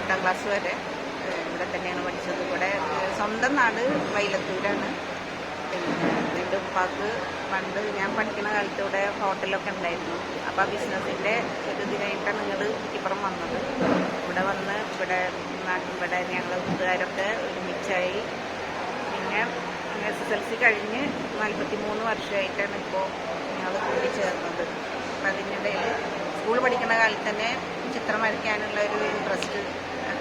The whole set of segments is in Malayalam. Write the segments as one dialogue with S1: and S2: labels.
S1: എട്ടാം ക്ലാസ് വരെ ഇവിടെ തന്നെയാണ് പഠിച്ചത്. ഇവിടെ സ്വന്തം നാട് വൈലത്തൂരാണ്. പിന്നെ എന്റെ ഉപ്പാക്ക് പണ്ട് ഞാൻ പഠിക്കുന്ന കാലത്ത് ഇവിടെ ഹോട്ടലൊക്കെ ഉണ്ടായിരുന്നു. അപ്പോൾ ആ ബിസിനസ്സിന്റെ ഒരു ഇതിനായിട്ടാണ് നിങ്ങൾ ഇപ്പുറം വന്നത്. ഇവിടെ വന്ന് ഇവിടെ നാട്ടിൽ ഇവിടെ ഞങ്ങൾ കൂട്ടുകാരൊക്കെ ഒരുമിച്ചായി. പിന്നെ എസ് എസ് എൽ സി കഴിഞ്ഞ് നാൽപ്പത്തി മൂന്ന് വർഷമായിട്ടാണ് ഇപ്പോൾ ഞങ്ങൾ കൂടി ചേർന്നത്. അപ്പം അതിനിടയിൽ സ്കൂൾ പഠിക്കുന്ന കാലത്ത് തന്നെ ചിത്രം വരയ്ക്കാനുള്ള ഒരു ഇൻട്രസ്റ്റ്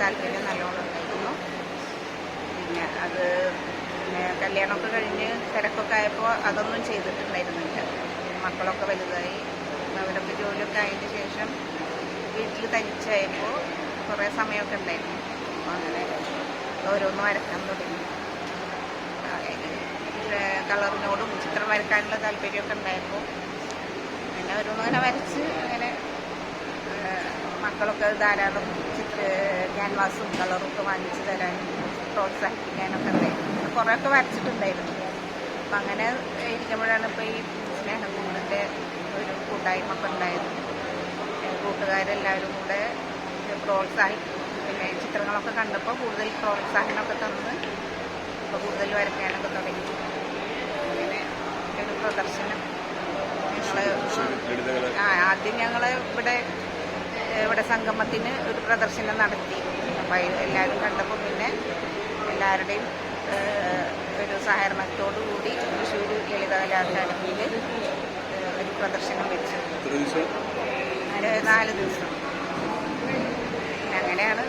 S1: താല്പര്യം നല്ലോണം ഉണ്ടായിരുന്നു. പിന്നെ അത് പിന്നെ കല്യാണമൊക്കെ കഴിഞ്ഞ് തിരക്കൊക്കെ ആയപ്പോൾ അതൊന്നും ചെയ്തിട്ടുണ്ടായിരുന്നില്ല. മക്കളൊക്കെ വലുതായി. അവരൊക്കെ ജോലിയൊക്കെ ആയതിന് ശേഷം വീട്ടിൽ തനിച്ചായപ്പോൾ കുറേ സമയമൊക്കെ ഉണ്ടായിരുന്നു. അങ്ങനെ ഓരോന്നും വരക്കാൻ തുടങ്ങി. കളറിനോടും ചിത്രം വരയ്ക്കാനുള്ള താല്പര്യമൊക്കെ ഉണ്ടായപ്പോൾ പിന്നെ അങ്ങനെ വരച്ച് അങ്ങനെ മക്കളൊക്കെ ധാരാളം ചിത്ര ക്യാൻവാസും കളറും ഒക്കെ വാങ്ങിച്ചു തരാനും പ്രോത്സാഹിപ്പിക്കാനൊക്കെ ഉണ്ടായിരുന്നു കുറേയൊക്കെ വരച്ചിട്ടുണ്ടായിരുന്നു. അപ്പം അങ്ങനെ ഇരിക്കുമ്പോഴാണ് ഇപ്പോൾ ഈ സ്നേഹക്കൂടിന്റെ ഒരു കൂട്ടായ്മ ഒക്കെ ഉണ്ടായത്. കൂട്ടുകാരെല്ലാവരും കൂടെ പ്രോത്സാഹിപ്പിക്കും പിന്നെ ചിത്രങ്ങളൊക്കെ കണ്ടപ്പോൾ കൂടുതൽ പ്രോത്സാഹനമൊക്കെ തന്ന് ഇപ്പോൾ കൂടുതൽ വരയ്ക്കാനൊക്കെ തുടങ്ങി. അങ്ങനെ ഒരു പ്രദർശനം ഞങ്ങൾ ആദ്യം ഞങ്ങൾ ഇവിടെ ഇവിടെ സംഗമത്തിന് ഒരു പ്രദർശനം നടത്തി. അപ്പം എല്ലാവരും കണ്ടപ്പോൾ പിന്നെ എല്ലാവരുടെയും ഒരു സഹകരണത്തോടു കൂടി തൃശ്ശൂർ ലളിതകലാ അക്കാദമിയിൽ ഒരു പ്രദർശനം വെച്ചു. നാല് ദിവസം. അങ്ങനെയാണ്